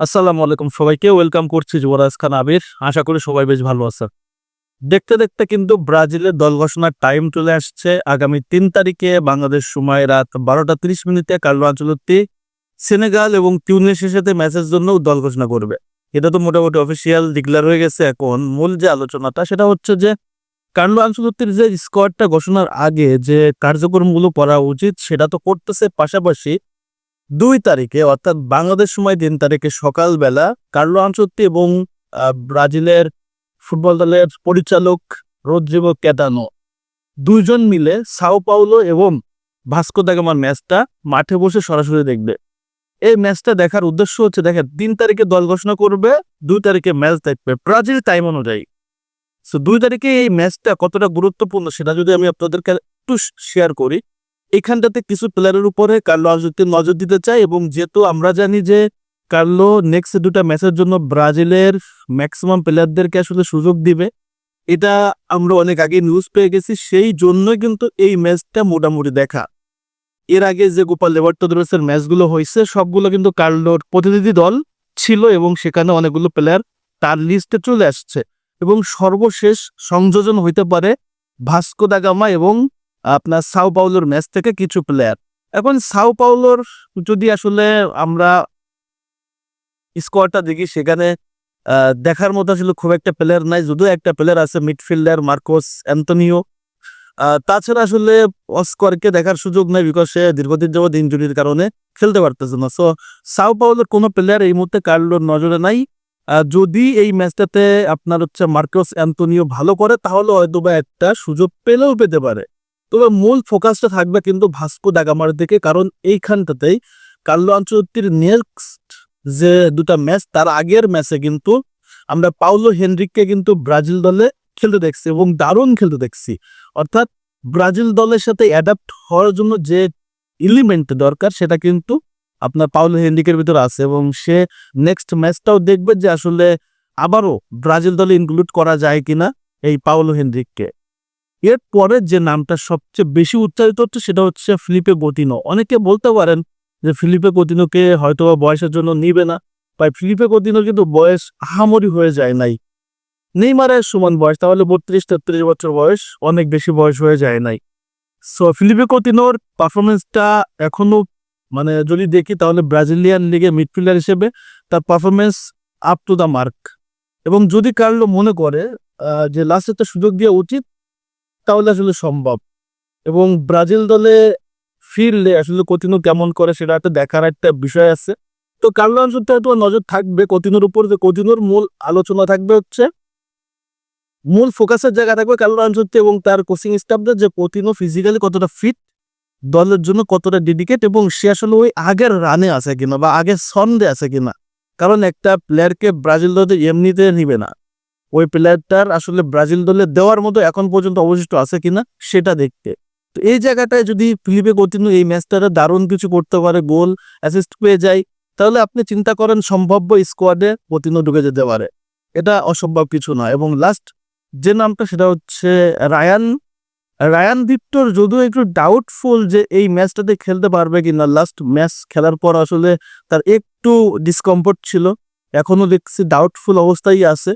আসসালামু আলাইকুম সবাইকে ওয়েলকাম করছি যুবরাজ খান আবির। আশা করি সবাই বেশ ভালো আছে দেখতে দেখতে কিন্তু ব্রাজিলের দল ঘোষণার টাইম চলে আসছে। আগামী তিন তারিখে বাংলাদেশ সময় রাত বারোটা তিরিশ মিনিটে কার্লো আঞ্চলতি সেনেগাল এবং টিউনিসের সাথে ম্যাচের জন্য দল ঘোষণা করবে। এটা তো মোটামুটি অফিসিয়াল ডিক্লেয়ার হয়ে গেছে। এখন মূল যে আলোচনাটা, সেটা হচ্ছে যে কার্লো আঞ্চলতির যে স্কোয়াডটা ঘোষণার আগে যে কার্যক্রমগুলো করা উচিত, সেটা তো করতেছে পাশাপাশি দুই তারিখে, অর্থাৎ বাংলাদেশ সময় তিন তারিখে সকালবেলা কার্লো আনচত্তি এবং ব্রাজিলের ফুটবল দলের পরিচালক রোদ্রিগো ক্যাটানো দুইজন মিলে সাও পাউলো এবং ভাস্কো দাগামার ম্যাচটা মাঠে বসে সরাসরি দেখবে। এই ম্যাচটা দেখার উদ্দেশ্য হচ্ছে, দেখেন, তিন তারিখে দল ঘোষণা করবে, দুই তারিখে ম্যাচ দেখবে। ব্রাজিল টাইম অনুযায়ী। সো দুই তারিখে এই ম্যাচটা কতটা গুরুত্বপূর্ণ সেটা যদি আমি আপনাদেরকে একটু শেয়ার করি এখানটাতে কিছু প্লেয়ারের উপরে কার্লো আনচত্তি নজর দিতে চাই এবং যেহেতু আমরা জানি যে কার্লো নেক্সট দুটা ম্যাচের জন্য ব্রাজিলের ম্যাক্সিমাম প্লেয়ারদেরকে আসলে সুযোগ দিবে, এটা আমরা অনেক আগে নিউজ পেয়ে গেছি, সেই জন্যই কিন্তু এই ম্যাচটা মোটামুটি দেখা। এর আগে যে গোপাল লেভার্টোদোরেসের ম্যাচগুলো হয়েছে, সবগুলো কিন্তু কার্লোর প্রতিনিধি দল ছিল এবং সেখানে অনেকগুলো প্লেয়ার তার লিস্টে চলে আসছে। এবং সর্বশেষ সংযোজন হইতে পারে ভাস্কো দাগামা এবং আপনার সাও পাউলোর ম্যাচ থেকে কিছু প্লেয়ার এখন সাও পাউলোর যদি আসলে আমরা স্কোয়াডটা দেখি সেখানে দেখার মতো আসলে খুব একটা প্লেয়ার নাই। যদিও একটা প্লেয়ার আছে মিডফিল্ডার মার্কোস অ্যান্তনিও আহ, তাছাড়া আসলে অস্করকে দেখার সুযোগ নেই বিকজ সে দীর্ঘদিন যাবৎ ইঞ্জুরির কারণে খেলতে পারতেছে না। সো সাও পাউলোর কোনো প্লেয়ার এই মুহূর্তে কার্লোর নজরে নাই। যদি এই ম্যাচটাতে আপনার হচ্ছে মার্কোস অ্যান্তনিও ভালো করে তাহলে হয়তো বা একটা সুযোগ পেলেও পেতে পারে। তবে মূল ফোকাসটা থাকবে কিন্তু ভাস্কো দাগামার দিকে, কারণ এইখানটাতেই কার্লো আঞ্চলতির নেক্সট যে দুটা ম্যাচ তার আগের ম্যাচে কিন্তু আমরা পাউলো হেনরিককে কিন্তু ব্রাজিল দলে খেলতে দেখছি এবং দারুণ খেলতে দেখছি। অর্থাৎ ব্রাজিল দলের সাথে অ্যাডাপ্ট হওয়ার জন্য যে এলিমেন্ট দরকার, সেটা কিন্তু আপনার পাউলো হেনরিকের ভিতরে আছে এবং সে নেক্সট ম্যাচটাও দেখবে যে আসলে আবারও ব্রাজিল দলে ইনক্লুড করা যায় কিনা এই পাউলো হেনরিককে। এরপরে যে নামটা সবচেয়ে বেশি উচ্চারিত হচ্ছে সেটা হচ্ছে ফিলিপে গতিনো। অনেকে বলতে পারেন যে ফিলিপে গতিনোকে হয়তো বয়সের জন্য নিবে না বা ফিলিপে গতিনোর কিন্তু বয়স আহামরি হয়ে যায় নাই। নেইমারের সমান বয়স, তাহলে বত্রিশ, তেত্রিশ বছর বয়স অনেক বেশি বয়স হয়ে যায় নাই। সো ফিলিপে কতিনোর পারফরমেন্সটা এখনও মানে যদি দেখি তাহলে ব্রাজিলিয়ান লিগে মিডফিল্ডার হিসেবে তার performance up to the mark এবং যদি কার্লো মনে করে যে লাস্ট একটা সুযোগ দেওয়া উচিত তাহলে আসলে সম্ভব। এবং ব্রাজিল দলে ফিরলে আসলে কতিনো কেমন করে সেটা একটা দেখার একটা বিষয় আছে। তো কার্লো আনসুতে তোমার নজর থাকবে কতিনোর উপর যে কতিনোর মূল আলোচনা থাকবে হচ্ছে, মূল ফোকাসের জায়গা থাকবে কার্লো আনসুতে এবং তার কোচিং স্টাফদের যে কতিনো ফিজিক্যালি কতটা ফিট, দলের জন্য কতটা ডেডিকেট এবং সে আসলে ওই আগের রানে আছে কিনা বা আগের ছন্দে আছে কিনা। কারণ একটা প্লেয়ারকে ব্রাজিল দলে এমনিতে নিবে না। ওই প্লেয়ারটার আসলে ব্রাজিল দলে দেওয়ার মতো এখন পর্যন্ত অবশিষ্ট আছে কিনা সেটা দেখতে। তো এই জায়গাটায় যদি ফিলিপে কতিনু এই ম্যাচটাতে দারুণ কিছু করতে পারে, গোল অ্যাসিস্ট পেয়ে যায়, তাহলে আপনি চিন্তা করেন সম্ভাব্য স্কোয়াডে কতিনু ঢুকে যেতে পারে। এটা অসম্ভব কিছু না। এবং লাস্ট যে নামটা সেটা হচ্ছে রায়ান। রায়ান ভিক্টর, যদিও একটু ডাউটফুল যে এই ম্যাচটাতে খেলতে পারবে কিনা লাস্ট ম্যাচ খেলার পর আসলে তার একটু ডিসকমফোর্ট ছিল। এখনও দেখছি ডাউটফুল অবস্থায় আছে।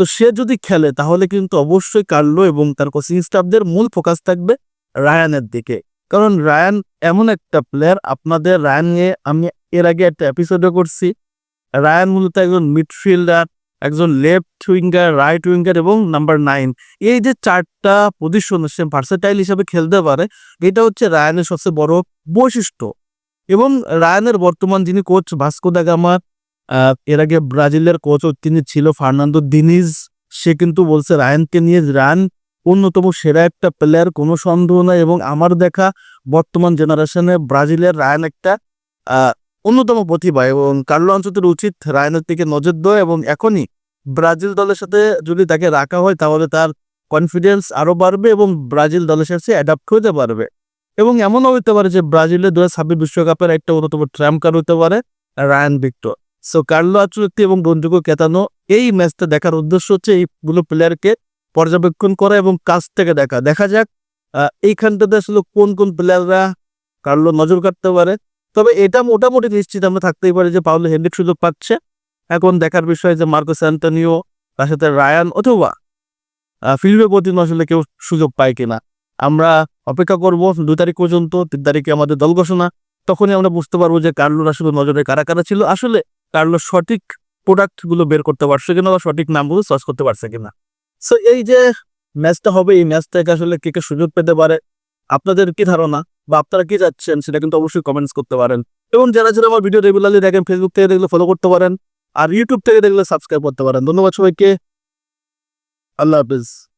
তো সে যদি খেলে তাহলে কিন্তু অবশ্যই কার্লো এবং তার কোচিং স্টাফদের মূল ফোকাস থাকবে রায়ানের দিকে। কারণ রায়ান এমন একটা প্লেয়ার আপনাদের রায়ান নিয়ে আমি এর আগে একটা এপিসোডে করছি। রায়ান মূলত একজন মিডফিল্ডার একজন লেফট উইঙ্গার রাইট উইঙ্গার এবং নাম্বার নাইন এই যে চারটা পজিশন সে ভার্সেটাইল হিসাবে খেলতে পারে এটা হচ্ছে রায়ানের সবচেয়ে বড় বৈশিষ্ট্য। এবং রায়ানের বর্তমান যিনি কোচ ভাস্কো দাগামা আহ, এর আগে ব্রাজিলের কোচ তিনি ছিল ফার্নান্দো দিনিজ। সে কিন্তু বলছে, রায়ানকে নিয়ে রান অন্যতম সেরা একটা প্লেয়ার কোনো সন্দেহ নাই এবং আমার দেখা বর্তমান জেনারেশনে ব্রাজিলের রায়ান একটা অন্যতম প্রতিভা এবং কার্লো অঞ্চলের উচিত রায়ানের দিকে নজর দেওয়া এবং এখনই ব্রাজিল দলের সাথে যদি তাকে রাখা হয় তাহলে তার কনফিডেন্স আরও বাড়বে এবং ব্রাজিল দলের সাথে অ্যাডাপ্ট হতে পারবে। এবং এমনও হতে পারে যে ব্রাজিলের দু হাজার ছাব্বিশ বিশ্বকাপের একটা অন্যতম ট্র্যাম্পকার হতে পারে রায়ান ভিক্টর। সো কার্লো আচুরতি এবং রন্ডুকো কেতানো এই ম্যাচটা দেখার উদ্দেশ্য হচ্ছে এইগুলো প্লেয়ারকে পর্যবেক্ষণ করা এবং কাছ থেকে দেখা। দেখা যাক এইখানটাতে আসলে কোন কোন প্লেয়াররা কার্লো নজর কাটতে পারে। তবে এটা মোটামুটি নিশ্চিত আমরা থাকতেই পারি যে পাউলো হেনরিক সুযোগ পাচ্ছে। এখন দেখার বিষয় যে মার্কোস অ্যান্টনিও তার সাথে রায়ান অথবা ফিলিপে পতিনো আসলে কেউ সুযোগ পায় কিনা। আমরা অপেক্ষা করব দু তারিখ পর্যন্ত, তিন তারিখে আমাদের দল ঘোষণা। তখনই আমরা বুঝতে পারব যে কার্লোর আসলে নজরে কারা কারা ছিল। আসলে কার্লোর সঠিক প্রোডাক্টগুলো বের করতে পারছে কিনা বা সঠিক নামগুলো সার্চ করতে পারছে কিনা। সো এই যে ম্যাচটা হবে, এই ম্যাচ থেকে আসলে কে কে সুযোগ পেতে পারে, আপনাদের কি ধারণা বা আপনারা কি যাচ্ছেন সেটা কিন্তু অবশ্যই কমেন্টস করতে পারেন। এবং যারা যারা আমার ভিডিও রেগুলারলি দেখেন ফেসবুক থেকে দেখলে ফলো করতে পারেন, আর ইউটিউব থেকে দেখলে সাবস্ক্রাইব করতে পারেন। ধন্যবাদ সবাইকে। আল্লাহ হাফিজ।